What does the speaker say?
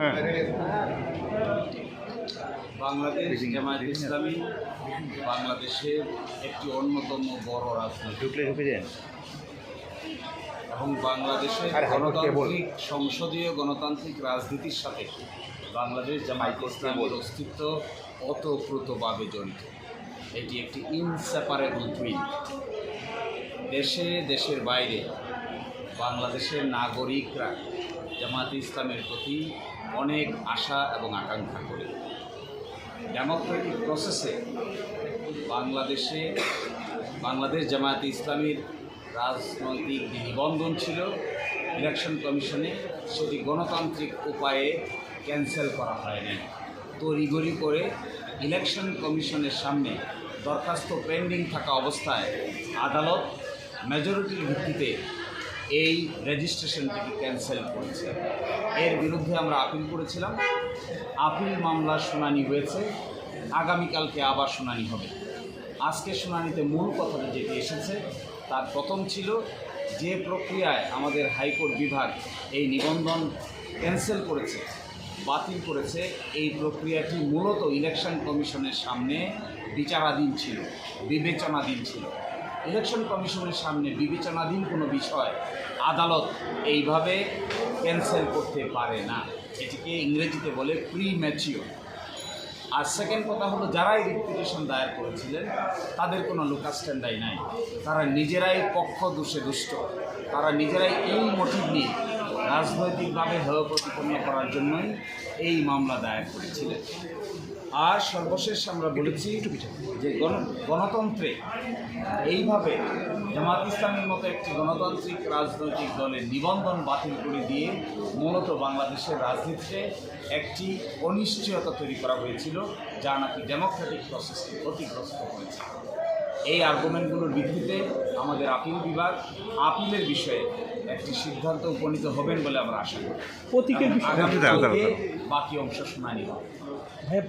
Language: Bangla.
হ্যাঁ। বাংলাদেশ জামায়াত ইসলামী বাংলাদেশের একটি অন্যতম বড় যান এবং বাংলাদেশের? গণতান্ত্রিক সংসদীয় গণতান্ত্রিক রাজনীতির সাথে বাংলাদেশ জামায়াত ইসলামের? অস্তিত্ব ওতপ্রোতভাবে জড়িত। এটি একটি ইনসেপারেবল টুইন দেশে দেশের বাইরে বাংলাদেশের নাগরিকরা জামায়াত ইসলামের প্রতি অনেক আশা এবং আকাঙ্ক্ষা করে। ডেমোক্রেটিক প্রসেসে বাংলাদেশে বাংলাদেশ জামায়াতে ইসলামীর রাজনৈতিক যে নিবন্ধন ছিল। ইলেকশন কমিশনে সেটি গণতান্ত্রিক উপায়ে ক্যান্সেল করা হয়নি। তড়িঘড়ি করে ইলেকশন কমিশনের সামনে দরখাস্ত পেন্ডিং থাকা অবস্থায় আদালত মেজরিটির ভিত্তিতে এই রেজিস্ট্রেশনটিকে ক্যান্সেল করেছে। এর বিরুদ্ধে আমরা আপিল করেছিলাম। আপিল মামলার শুনানি হয়েছে। আগামীকালকে আবার শুনানি হবে। আজকে শুনানিতে মূল কথাটা যেটি এসেছে, তার প্রথম ছিল যে প্রক্রিয়ায় আমাদের হাইকোর্ট বিভাগ এই নিবন্ধন ক্যান্সেল করেছে, বাতিল করেছে, এই প্রক্রিয়াটি মূলত ইলেকশন কমিশনের সামনে বিচারাধীন ছিল, বিবেচনাধীন ছিল। ইলেকশন কমিশনের সামনে বিবেচনাধীন কোনো বিষয় আদালত এইভাবে ক্যান্সেল করতে পারে না। এটিকে ইংরেজিতে বলে প্রি ম্যাচিওর আর সেকেন্ড কথা হলো যারাই রিপিটেশন দায়ের করেছিলেন, তাদের কোনো লোকাস্ট্যান্ডাই নাই। তারা নিজেরাই পক্ষ দোষে দুষ্ট। তারা নিজেরাই এই মোটিভ নিয়ে রাজনৈতিকভাবে হেয় প্রতিপন্ন করার জন্যই এই মামলা দায়ের করেছিলেন। আর সর্বশেষ আমরা বলেছি যে গণ গণতন্ত্রে এইভাবে জামাত ইসলামের মতো একটি গণতান্ত্রিক রাজনৈতিক দলের নিবন্ধন বাতিল করে দিয়ে মূলত বাংলাদেশের রাজনীতিতে একটি অনিশ্চয়তা তৈরি করা হয়েছিল যা নাকি ডেমোক্রেটিক প্রসেসকে ক্ষতিগ্রস্ত হয়েছে এই আর্গুমেন্টগুলোর ভিত্তিতে আমাদের আপিল বিভাগ আপিলের বিষয়ে একটি সিদ্ধান্ত উপনীত হবেন বলে আমরা আশা করি। প্রতীকের। বাকি অংশ শুনানি হবে। হ্যাঁ